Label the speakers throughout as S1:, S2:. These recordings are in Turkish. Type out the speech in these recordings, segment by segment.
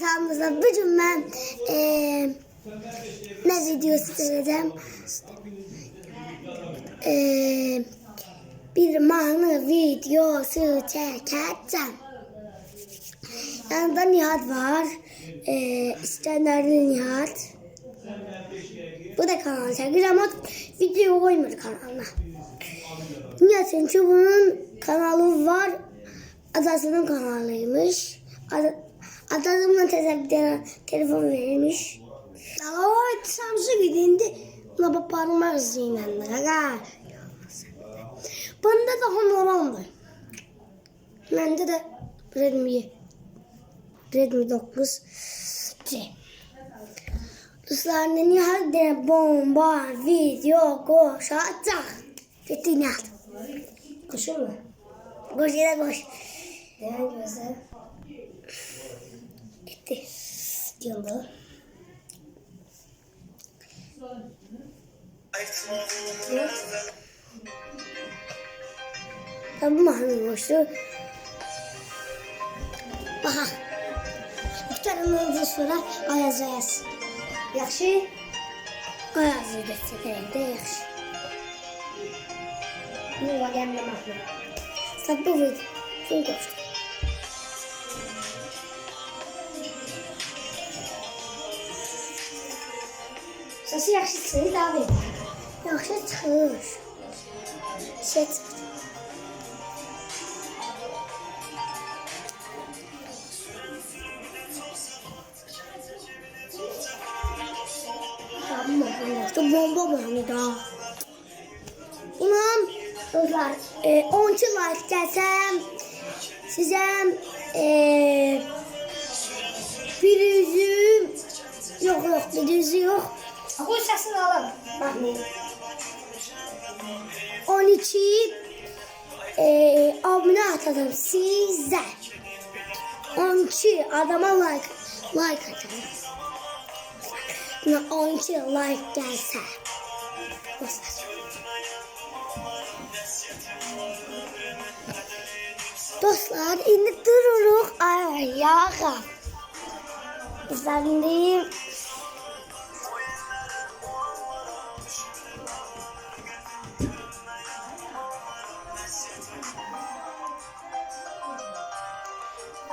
S1: Kanalımızda bugün ben eee ne videosu çekeceğim? Eee bir manı videosu çekeceğim. Yanında Nihat var. Eee İskender'de Nihat. Bu da kanal çekiyor ama video koymadı kanalına. Nihat'ın çubuğunun kanalı var. Adasının kanalıymış. Ad Adasının teze bir tane telefon verilmiş. Ama Samsung gidindi. Buna baparım zinenle. Gaga. Bunda da honorandı. Bende de Redmi Redmi 9 C. Ne halde bomba video koşacak. Bitti ne Koşur mu? Koş yine koş. Devam güzel. Gitti. Yıldı. Tabi mahnı koştu. Baxa. Muhtarımızın sonra Ayaz Ayaz. Yaxşı. Ayazı göstərək də yaxşı. Bu var gəmlə mahnı. Sən bu video. Film koştu. Səsi yaxşı çıxır abi. Yaxşı çıxır. Şey çıxır. İşte bomba bağlı da. İmam, dostlar, e, 10 like gəlsəm, sizə e, bir üzüm, yox, yox, bir üzü yox.
S2: Koy sesini alalım.
S1: Mahnı. 12 e, abunə atadım sizə. 12 adama like, like atarım. Buna 12 like gəlsə. Dostlar. Dostlar, indi dururuq ayağa. Dostlar,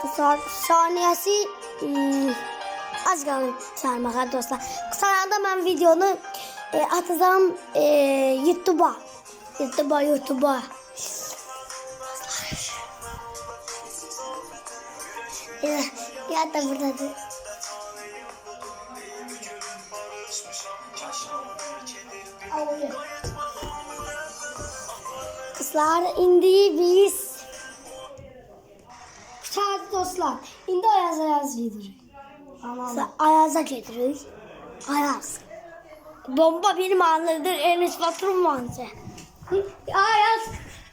S1: indi Dostlar, saniyəsi hmm, az qalır çağırmağa dostlar. Sonra da mən videonu e, atacağım e, YouTube'a. YouTube'a, YouTube'a. Ya, ya da buradadır. Kızlar indi biz
S2: Saat dostlar. İndi ayaz ayaz yedir.
S1: Sa- Ayaz'a getiririk. Ayaz. Bomba benim anladır. Enes Batur'un manzı.
S2: Ayaz.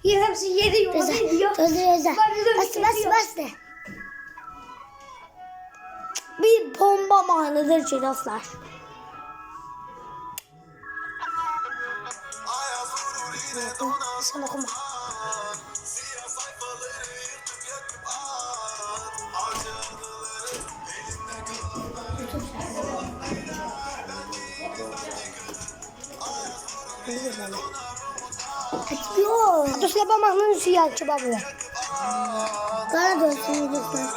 S2: Yer hepsi yedi
S1: Gözler,
S2: gidiyor.
S1: gözler.
S2: Bak,
S1: Bas, bas,
S2: gidiyor.
S1: bas de. Bir bomba manıdır ki dostlar. Sen okuma. Yok.
S2: Dostlar mahnının suyu kebabı var.
S1: Kara dönsün dostlar.